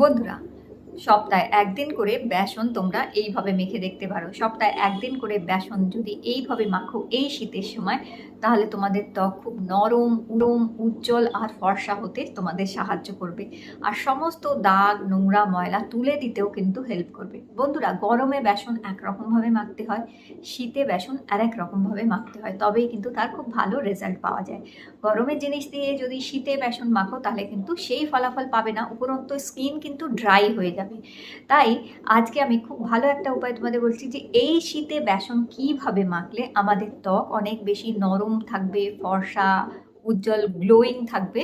বন্ধুরা, সপ্তাহে একদিন করে বেসন তোমরা এইভাবে মেখে দেখতে পারো। সপ্তাহে একদিন করে বেসন যদি এইভাবে মাখো এই শীতের সময় তাহলে তোমাদের ত্বক খুব নরম উরম উজ্জ্বল আর ফর্সা হতে তোমাদের সাহায্য করবে। আর সমস্ত দাগ, নোংরা ময়লা তুলে দিতেও কিন্তু হেল্প করবে। বন্ধুরা, গরমে বেসন একরকমভাবে মাখতে হয়, শীতে বেসন আরেক রকমভাবে মাখতে হয়, তবেই কিন্তু তার খুব ভালো রেজাল্ট পাওয়া যায়। গরমের জিনিস দিয়ে যদি শীতে বেসন মাখো, তাহলে কিন্তু সেই ফলাফল পাবে না, উপরন্ত স্কিন কিন্তু ড্রাই হয়ে যাবে। তাই আজকে আমি খুব ভালো একটা উপায় তোমাদের বলছি যে, এই শীতে বেসন কীভাবে মাখলে আমাদের ত্বক অনেক বেশি নরম থাকবে, ফর্সা, উজ্জ্বল গ্লোয়িং থাকবে।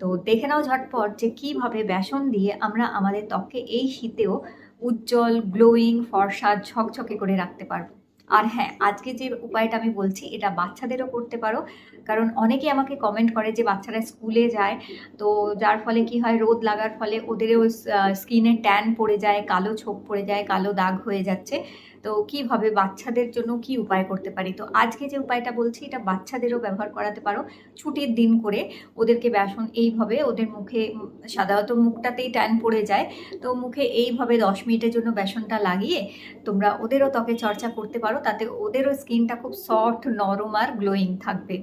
তো দেখে নাও ঝটপট যে কীভাবে বেসন দিয়ে আমরা আমাদের ত্বককে এই শীতেও উজ্জ্বল গ্লোয়িং ফর্সা, ঝকঝকে করে রাখতে পারব। আর হ্যাঁ আজকে যে উপায়টা আমি বলছি, এটা বাচ্চাদেরও করতে পারো। কারণ অনেকে আমাকে কমেন্ট করে যে বাচ্চারা স্কুলে যায়, তো যার ফলে কি হয়, রোদ লাগার ফলে ওদেরও স্কিনে ট্যান পড়ে যায়, কালো ছোপ পড়ে যায়, কালো দাগ হয়ে যাচ্ছে। তো কীভাবে বাচ্চাদের জন্য কি উপায় করতে পারি? তো আজকে যে উপায়টা বলছি, এটা বাচ্চাদেরও ব্যবহার করাতে পারো। ছুটির দিন করে ওদেরকে বেসন এইভাবে ওদের মুখে সাধারণত মুখটাতেই ট্যান পড়ে যায়। তো মুখে এইভাবে দশ মিনিটের জন্য বেসনটা লাগিয়ে তোমরা ওদেরও ত্বকে চর্চা করতে পারো, তাতে ওদেরও স্কিনটা খুব সফট, নরম আর গ্লোয়িং থাকবে।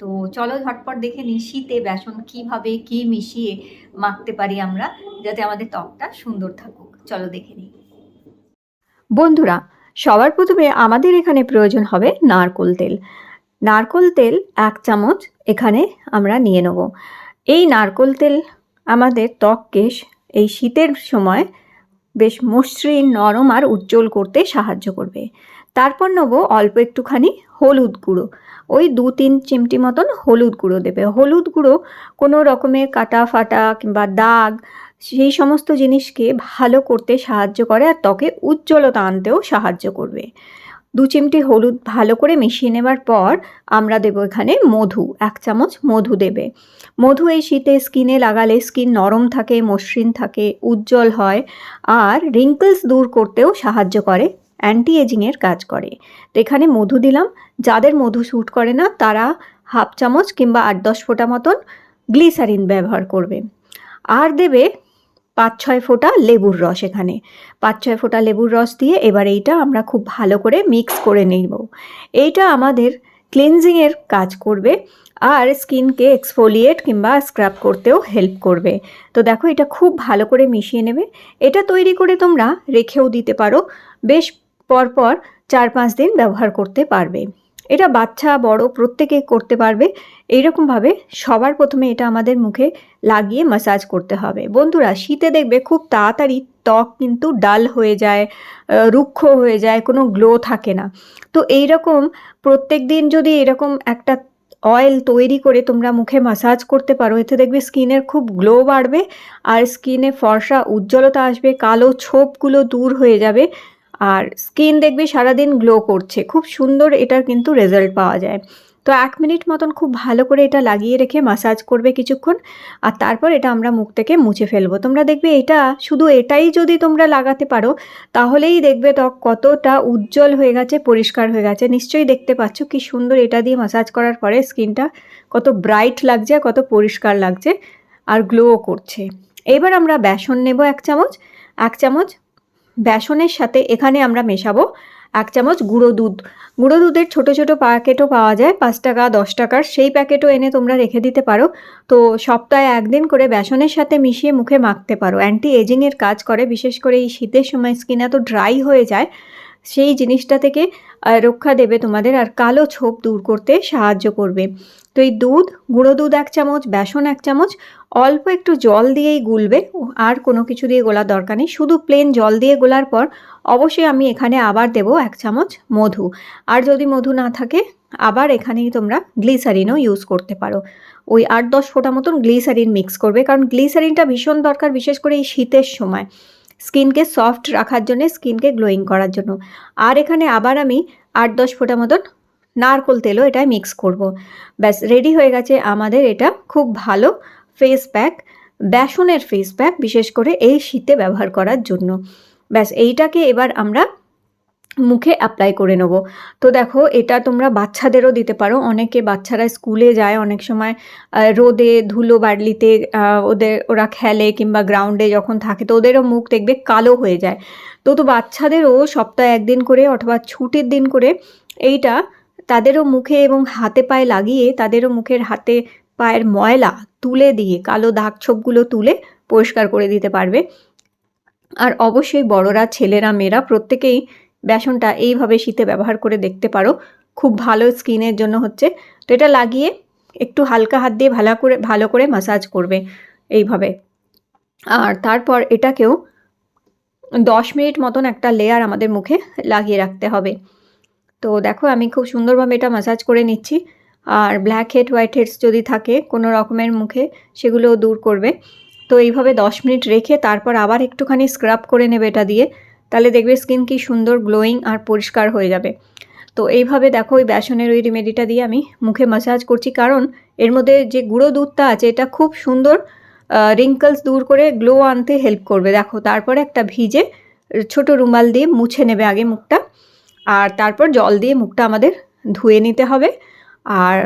তো চলো ঝটপট দেখে নিই শীতে বেসন কীভাবে, কি মিশিয়ে মাখতে পারি আমরা, যাতে আমাদের ত্বকটা সুন্দর থাকুক। চলো দেখে নিই। বন্ধুরা সবার প্রথমে আমাদের এখানে প্রয়োজন হবে নারকোল তেল। নারকোল তেল এক চামচ এখানে আমরা নিয়ে নেব। এই নারকোল তেল আমাদের ত্বককে এই শীতের সময় বেশ মসৃণ, নরম আর উজ্জ্বল করতে সাহায্য করবে। তারপর নেব অল্প একটুখানি হলুদ গুঁড়ো। ওই দু তিন চিমটি মতন হলুদ গুঁড়ো দেবে। হলুদ গুঁড়ো কোনো রকমের কাটা ফাটা কিংবা দাগ সেই সমস্ত জিনিসকে ভালো করতে সাহায্য করে আর ত্বকে উজ্জ্বলতা আনতেও সাহায্য করবে। দু চিমটি হলুদ ভালো করে মিশিয়ে নেবার পর আমরা দেবো এখানে মধু, এক চামচ মধু দেবে। মধু এই শীতে স্কিনে লাগালে স্কিন নরম থাকে, মসৃণ থাকে, উজ্জ্বল হয় আর রিঙ্কলস দূর করতেও সাহায্য করে অ্যান্টি এজিংয়ের কাজ করে। তো এখানে মধু দিলাম। যাদের মধু স্যুট করে না, তারা হাফ চামচ কিংবা আট দশ ফোঁটা মতন গ্লিসারিন ব্যবহার করবে। আর দেবে পাঁচ ছয় ফোঁটা লেবুর রস এখানে। পাঁচ ছয় ফোঁটা লেবুর রস দিয়ে এবার এইটা আমরা খুব ভালো করে মিক্স করে নেব। এইটা আমাদের ক্লিনজিংয়ের কাজ করবে আর স্কিনকে এক্সফোলিয়েট কিংবা স্ক্রাব করতেও হেল্প করবে। তো দেখো এটা খুব ভালো করে মিশিয়ে নেবে। এটা তৈরি করে তোমরা রেখেও দিতে পারো। বেশ পরপর চার পাঁচ দিন ব্যবহার করতে পারবে। এটা বাচ্চা, বড় প্রত্যেকে করতে পারবে। এইরকমভাবে সবার প্রথমে এটা আমাদের মুখে লাগিয়ে মাসাজ করতে হবে। বন্ধুরা, শীতে দেখবে খুব তাড়াতাড়ি ত্বক কিন্তু ডাল হয়ে যায় রুক্ষ হয়ে যায়, কোনো গ্লো থাকে না। তো এই রকম প্রত্যেক দিন যদি এরকম একটা অয়েল তৈরি করে তোমরা মুখে মাসাজ করতে পারো, এতে দেখবে স্কিনের খুব গ্লো বাড়বে আর স্কিনে ফর্সা উজ্জ্বলতা আসবে, কালো ছোপগুলো দূর হয়ে যাবে। আর স্কিন দেখবে সারাদিন গ্লো করছে। খুব সুন্দর এটার কিন্তু রেজাল্ট পাওয়া যায়। তো এক মিনিট মতন খুব ভালো করে এটা লাগিয়ে রেখে মাসাজ করবে কিছুক্ষণ আর তারপর এটা আমরা মুখ থেকে মুছে ফেলব। তোমরা দেখবে এটা শুধু এটাই যদি তোমরা লাগাতে পারো, তাহলেই দেখবে ত্বক কতটা উজ্জ্বল হয়ে গেছে, পরিষ্কার হয়ে গেছে। নিশ্চয়ই দেখতে পাচ্ছ কি সুন্দর এটা দিয়ে মাসাজ করার পরে স্কিনটা কত ব্রাইট লাগছে কত পরিষ্কার লাগছে আর গ্লোও করছে। এবার আমরা বেসন নেব এক চামচ। এক চামচ বেসনের সাথে এখানে আমরা মেশাবো এক চামচ গুঁড়ো দুধ। গুঁড়ো দুধের ছোট ছোট প্যাকেটও পাওয়া যায়, পাঁচ টাকা, দশ টাকার। সেই প্যাকেটও এনে তোমরা রেখে দিতে পারো। তো সপ্তাহে একদিন করে বেসনের সাথে মিশিয়ে মুখে মাখতে পারো। অ্যান্টি এজিংয়ের কাজ করে, বিশেষ করে এই শীতের সময় স্কিন এত ড্রাই হয়ে যায়। সেই জিনিসটা থেকে রক্ষা দেবে তোমাদের আর কালো ছোপ দূর করতে সাহায্য করবে। তো এই দুধ, গুঁড়ো দুধ এক চামচ, বেসন এক চামচ, অল্প একটু জল দিয়েই গুলবে। আর কোনো কিছু দিয়ে গোলার দরকার নেই। শুধু প্লেন জল দিয়ে গোলার পর অবশ্যই আমি এখানে আবার দেবো এক চামচ মধু। আর যদি মধু না থাকে, আবার এখানেই তোমরা গ্লিসারিনও ইউজ করতে পারো। ওই আট দশ ফোঁটা মতন গ্লিসারিন মিক্স করবে। কারণ গ্লিসারিনটা ভীষণ দরকার, বিশেষ করে এই শীতের সময়। স্কিনকে সফট রাখার জন্য, স্কিনকে গ্লোয়িং করার জন্য আর এখানে আবার আমি আট দশ ফোঁটা মতন নারকোল তেলও এটা মিক্স করব। ব্যাস, রেডি হয়ে গেছে আমাদের এটা খুব ভালো ফেস প্যাক বেসনের ফেস প্যাক বিশেষ করে এই শীতে ব্যবহার করার জন্য ব্যাস, এইটাকে এবার আমরা মুখে অ্যাপ্লাই করে নেব। তো দেখো, এটা তোমরা বাচ্চাদেরও দিতে পারো। অনেকে বাচ্চারা স্কুলে যায়, অনেক সময় রোদে ধুলো বাড়লিতে ওদের, ওরা খেলে কিংবা গ্রাউন্ডে যখন থাকে, তো ওদেরও মুখ দেখবে কালো হয়ে যায়। তো তো বাচ্চাদেরও সপ্তাহে একদিন করে অথবা ছুটির দিন করে এইটা তাদেরও মুখে এবং হাতে পায়ে লাগিয়ে, তাদেরও মুখের হাতে পায়ের ময়লা তুলে দিয়ে, কালো দাগ ছোপগুলো তুলে পরিষ্কার করে দিতে পারবে। আর অবশ্যই বড়রা, ছেলেরা, মেয়েরা প্রত্যেকেই বেসনটা এইভাবে শীতে ব্যবহার করে দেখতে পারো। খুব ভালো স্কিনের জন্য হচ্ছে। তো এটা লাগিয়ে একটু হালকা হাত দিয়ে ভালো করে ভালো করে মাসাজ করবে এইভাবে। আর তারপর এটাকেও দশ মিনিট মতন একটা লেয়ার আমাদের মুখে লাগিয়ে রাখতে হবে। তো দেখো আমি খুব সুন্দরভাবে এটা মাসাজ করে নিচ্ছি। আর ব্ল্যাক হেড হোয়াইট হেডস যদি থাকে কোনো রকমের মুখে সেগুলোও দূর করবে। তো এইভাবে দশ মিনিট রেখে তারপর আবার একটুখানি স্ক্রাব করে নেবে এটা দিয়ে। তাহলে দেখবে স্কিন কি সুন্দর গ্লোয়িং আর পরিষ্কার হয়ে যাবে। তো এইভাবে দেখো ওই বেসনের ওই রেমেডিটা দিয়ে আমি মুখে মাসাজ করছি। কারণ এর মধ্যে যে গুঁড়ো দুধটা আছে, এটা খুব সুন্দর রিঙ্কলস দূর করে গ্লো আনতে হেল্প করবে। দেখো, তারপরে একটা ভিজে ছোট রুমাল দিয়ে মুছে নেবে আগে মুখটা। আর তারপর জল দিয়ে মুখটা আমাদের ধুয়ে নিতে হবে। আর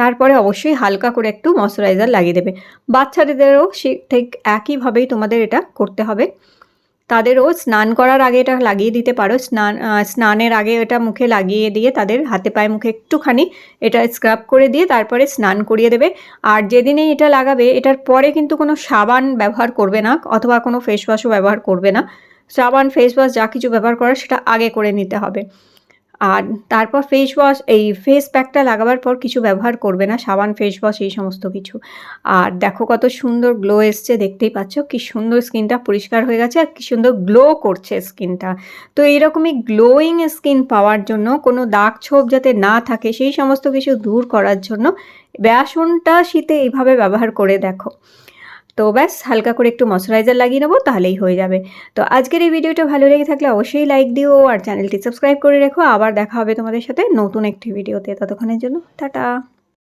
তারপরে অবশ্যই হালকা করে একটু ময়শ্চারাইজার লাগিয়ে দেবে। বাচ্চাদেরও সে ঠিক একইভাবেই তোমাদের এটা করতে হবে। তাদেরও স্নান করার আগে এটা লাগিয়ে দিতে পারো। স্নান স্নানের আগে এটা মুখে লাগিয়ে দিয়ে তাদের হাতে পায়ে মুখে একটুখানি এটা স্ক্রাব করে দিয়ে তারপরে স্নান করিয়ে দেবে। আর যেদিনে এটা লাগাবে, এটার পরে কিন্তু কোনো সাবান ব্যবহার করবে না অথবা কোনো ফেস ওয়াশও ব্যবহার করবে না। সাবান ফেস ওয়াশ যা কিছু ব্যবহার করার সেটা আগে করে নিতে হবে। আর তারপর ফেস ওয়াশ এই ফেস প্যাকটা লাগাবার পর কিছু ব্যবহার করবে না, সাবান ফেস ওয়াশ এই সমস্ত কিছু। আর দেখো কত সুন্দর গ্লো এসছে, দেখতেই পাচ্ছ, কি সুন্দর স্কিনটা পরিষ্কার হয়ে গেছে আর কি সুন্দর গ্লো করছে স্কিনটা তো এইরকমই গ্লোয়িং স্কিন পাওয়ার জন্য, কোনো দাগ ছোপ যাতে না থাকে, সেই সমস্ত কিছু দূর করার জন্য, বেসনটা শীতে এইভাবে ব্যবহার করে দেখো। তো ব্যাস, হালকা করে একটু ময়শ্চারাইজার লাগিয়ে নেব, তাহলেই হয়ে যাবে। তো আজকের এই ভিডিওটা ভালো লেগে থাকলে অবশ্যই লাইক দিও আর চ্যানেলটি সাবস্ক্রাইব করে রেখো। আবার দেখা হবে তোমাদের সাথে নতুন একটি ভিডিওতে। ততক্ষণের জন্য, টাটা!